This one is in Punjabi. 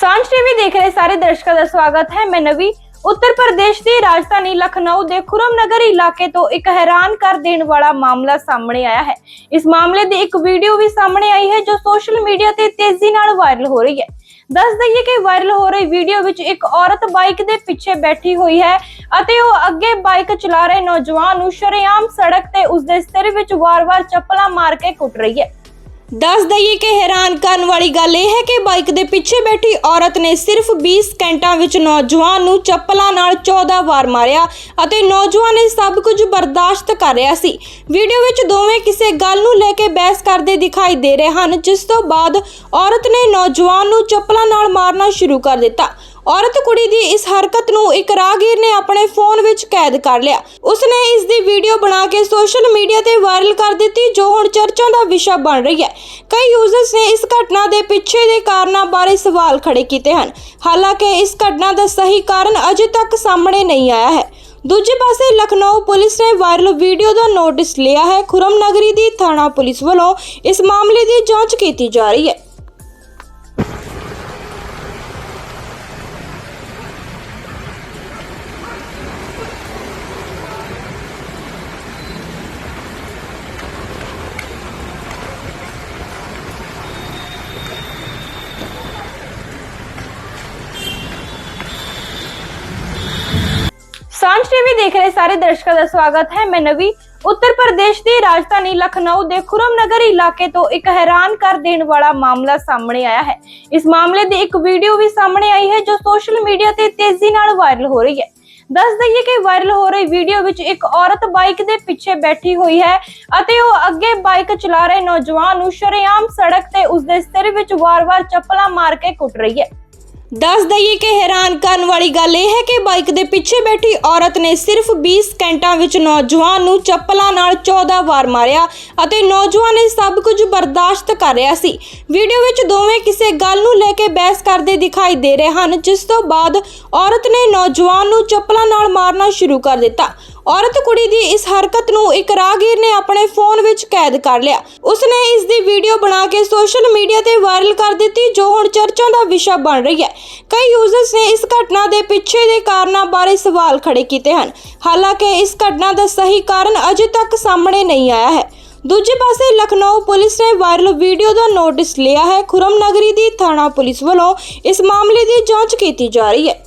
ਸਾਂਝ ਟੀਵੀ ਦੇਖ ਰਹੇ ਸਾਰੇ ਦਰਸ਼ਕਾਂ ਦਾ ਸਵਾਗਤ ਹੈ। ਮੈਂ ਨਵੀ, ਉੱਤਰ ਪ੍ਰਦੇਸ਼ ਦੀ ਰਾਜਧਾਨੀ ਲਖਨਊ ਦੇ ਖੁਰਮਨਗਰ ਇਲਾਕੇ ਤੋਂ ਇੱਕ ਹੈਰਾਨ ਕਰ ਦੇਣ ਵਾਲਾ ਮਾਮਲਾ ਸਾਹਮਣੇ ਆਇਆ ਹੈ। ਇਸ ਮਾਮਲੇ ਦੀ ਇੱਕ ਵੀਡੀਓ ਵੀ ਸਾਹਮਣੇ ਆਈ ਹੈ, ਜੋ ਸੋਸ਼ਲ ਮੀਡੀਆ ਤੇ ਤੇਜ਼ੀ ਨਾਲ ਵਾਇਰਲ ਹੋ ਰਹੀ ਹੈ। ਦੱਸ ਦਈਏ ਕਿ ਵਾਇਰਲ ਹੋ ਰਹੀ ਵੀਡੀਓ ਵਿੱਚ ਇੱਕ ਔਰਤ ਬਾਈਕ ਦੇ ਪਿੱਛੇ ਬੈਠੀ ਹੋਈ ਹੈ ਅਤੇ ਉਹ ਅੱਗੇ ਬਾਈਕ ਚਲਾ ਰਹੇ ਨੌਜਵਾਨ ਨੂੰ ਸ਼ਰੇਆਮ ਸੜਕ ਤੇ ਉਸਦੇ ਸਿਰ ਵਿੱਚ ਵਾਰ-ਵਾਰ ਚੱਪਲਾਂ ਮਾਰ ਕੇ ਕੁੱਟ ਰਹੀ ਹੈ। ਦੱਸ ਦਈਏ ਕਿ ਹੈਰਾਨ ਕਰਨ ਵਾਲੀ ਗੱਲ ਇਹ ਹੈ ਕਿ ਬਾਈਕ ਦੇ ਪਿੱਛੇ ਬੈਠੀ ਔਰਤ ਨੇ ਸਿਰਫ 20 ਸਕਿੰਟਾਂ ਵਿੱਚ ਨੌਜਵਾਨ ਨੂੰ ਚੱਪਲਾਂ ਨਾਲ 14 ਵਾਰ ਮਾਰਿਆ ਅਤੇ ਨੌਜਵਾਨ ਨੇ ਸਭ ਕੁਝ ਬਰਦਾਸ਼ਤ ਕਰ ਰਿਹਾ ਸੀ। ਵੀਡੀਓ ਵਿੱਚ ਦੋਵੇਂ ਕਿਸੇ ਗੱਲ ਨੂੰ ਲੈ ਕੇ ਬਹਿਸ ਕਰਦੇ ਦਿਖਾਈ ਦੇ ਰਹੇ ਹਨ, ਜਿਸ ਤੋਂ ਬਾਅਦ ਔਰਤ ਨੇ ਨੌਜਵਾਨ ਨੂੰ ਚੱਪਲਾਂ ਨਾਲ ਮਾਰਨਾ ਸ਼ੁਰੂ ਕਰ ਦਿੱਤਾ। ਔਰਤ ਕੁੜੀ ਦੀ ਇਸ ਹਰਕਤ ਨੂੰ ਇੱਕ ਰਾਹਗੀਰ ਨੇ ਆਪਣੇ ਫੋਨ ਵਿੱਚ ਕੈਦ ਕਰ ਲਿਆ। ਉਸਨੇ ਇਸ ਦੀ ਵੀਡੀਓ ਬਣਾ ਕੇ ਸੋਸ਼ਲ ਮੀਡੀਆ ਤੇ ਵਾਇਰਲ ਕਰ ਦਿੱਤੀ, ਜੋ ਹੁਣ ਚਰਚਾ ਦਾ ਵਿਸ਼ਾ ਬਣ ਰਹੀ ਹੈ। ਕਈ ਯੂਜ਼ਰਸ ਨੇ ਇਸ ਘਟਨਾ ਦੇ ਪਿੱਛੇ ਦੇ ਕਾਰਨਾਂ ਬਾਰੇ ਸਵਾਲ ਖੜੇ ਕੀਤੇ ਹਨ। ਹਾਲਾਂਕਿ ਇਸ ਘਟਨਾ ਦਾ ਸਹੀ ਕਾਰਨ ਅਜੇ ਤੱਕ ਸਾਹਮਣੇ ਨਹੀਂ ਆਇਆ ਹੈ। ਦੂਜੇ ਪਾਸੇ ਲਖਨਊ ਪੁਲਿਸ ਨੇ ਵਾਇਰਲ ਵੀਡੀਓ ਦਾ ਨੋਟਿਸ ਲਿਆ ਹੈ। ਖੁਰਮ ਨਗਰੀ ਦੀ ਥਾਣਾ ਪੁਲਿਸ ਵੱਲੋਂ ਇਸ ਮਾਮਲੇ ਦੀ ਜਾਂਚ ਕੀਤੀ ਜਾ ਰਹੀ ਹੈ। ਸਾਂਝ ਟੀਵੀ ਦੇਖ ਰਹੇ ਸਾਰੇ ਦਰਸ਼ਕਾਂ ਦਾ ਸਵਾਗਤ ਹੈ। ਮੈਂ ਨਵੀ, ਉੱਤਰ ਪ੍ਰਦੇਸ਼ ਦੀ ਰਾਜਧਾਨੀ ਲਖਨਊ ਦੇ ਖੁਰਮਨਗਰ ਇਲਾਕੇ ਤੋਂ ਇੱਕ ਹੈਰਾਨ ਕਰ ਦੇਣ ਵਾਲਾ ਮਾਮਲਾ ਸਾਹਮਣੇ ਆਇਆ ਹੈ। ਇਸ ਮਾਮਲੇ ਦੀ ਇੱਕ ਵੀਡੀਓ ਵੀ ਸਾਹਮਣੇ ਆਈ ਹੈ, ਜੋ ਸੋਸ਼ਲ ਮੀਡੀਆ ਤੇ ਤੇਜ਼ੀ ਨਾਲ ਵਾਇਰਲ ਹੋ ਰਹੀ ਹੈ। ਦੱਸ ਦਈਏ ਕਿ ਵਾਇਰਲ ਹੋ ਰਹੀ ਵੀਡੀਓ ਵਿੱਚ ਇੱਕ ਔਰਤ ਬਾਈਕ ਦੇ ਪਿੱਛੇ ਬੈਠੀ ਹੋਈ ਹੈ ਅਤੇ ਉਹ ਅੱਗੇ ਬਾਈਕ ਚਲਾ ਰਹੇ ਨੌਜਵਾਨ ਨੂੰ ਸ਼ਰੇਆਮ ਸੜਕ ਤੇ ਉਸਦੇ ਸਿਰ ਵਿੱਚ ਵਾਰ-ਵਾਰ ਚੱਪਲਾਂ ਮਾਰ ਕੇ ਕੁੱਟ ਰਹੀ ਹੈ। ਦੱਸ ਦਈਏ ਕਿ ਹੈਰਾਨ ਕਰਨ ਵਾਲੀ ਗੱਲ ਇਹ ਹੈ ਕਿ ਬਾਈਕ ਦੇ ਪਿੱਛੇ ਬੈਠੀ ਔਰਤ ਨੇ ਸਿਰਫ 20 ਸਕਿੰਟਾਂ ਵਿੱਚ ਨੌਜਵਾਨ ਨੂੰ ਚੱਪਲਾਂ ਨਾਲ 14 ਵਾਰ ਮਾਰਿਆ ਅਤੇ ਨੌਜਵਾਨ ਨੇ ਸਭ ਕੁਝ ਬਰਦਾਸ਼ਤ ਕਰ ਰਿਹਾ ਸੀ। ਵੀਡੀਓ ਵਿੱਚ ਦੋਵੇਂ ਕਿਸੇ ਗੱਲ ਨੂੰ ਲੈ ਕੇ ਬਹਿਸ ਕਰਦੇ ਦਿਖਾਈ ਦੇ ਰਹੇ ਹਨ, ਜਿਸ ਤੋਂ ਬਾਅਦ ਔਰਤ ਨੇ ਨੌਜਵਾਨ ਨੂੰ ਚੱਪਲਾਂ ਨਾਲ ਮਾਰਨਾ ਸ਼ੁਰੂ ਕਰ ਦਿੱਤਾ। ਔਰਤ ਕੁੜੀ ਦੀ ਇਸ ਹਰਕਤ ਨੂੰ ਇੱਕ ਰਾਹਗੀਰ ਨੇ ਆਪਣੇ ਫੋਨ ਵਿੱਚ ਕੈਦ ਕਰ ਲਿਆ। ਉਸਨੇ ਇਸ ਦੀ ਵੀਡੀਓ ਬਣਾ ਕੇ ਸੋਸ਼ਲ ਮੀਡੀਆ ਤੇ ਵਾਇਰਲ ਕਰ ਦਿੱਤੀ, ਜੋ ਹੁਣ ਚਰਚਾ ਦਾ ਵਿਸ਼ਾ ਬਣ ਰਹੀ ਹੈ। ਕਈ ਯੂਜ਼ਰਸ ਨੇ ਇਸ ਘਟਨਾ ਦੇ ਪਿੱਛੇ ਦੇ ਕਾਰਨਾਂ ਬਾਰੇ ਸਵਾਲ ਖੜੇ ਕੀਤੇ ਹਨ। ਹਾਲਾਂਕਿ ਇਸ ਘਟਨਾ ਦਾ ਸਹੀ ਕਾਰਨ ਅਜੇ ਤੱਕ ਸਾਹਮਣੇ ਨਹੀਂ ਆਇਆ ਹੈ। ਦੂਜੇ ਪਾਸੇ ਲਖਨਊ ਪੁਲਿਸ ਨੇ ਵਾਇਰਲ ਵੀਡੀਓ ਦਾ ਨੋਟਿਸ ਲਿਆ ਹੈ। ਖੁਰਮ ਨਗਰੀ ਦੀ ਥਾਣਾ ਪੁਲਿਸ ਵੱਲੋਂ ਇਸ ਮਾਮਲੇ ਦੀ ਜਾਂਚ ਕੀਤੀ ਜਾ ਰਹੀ ਹੈ।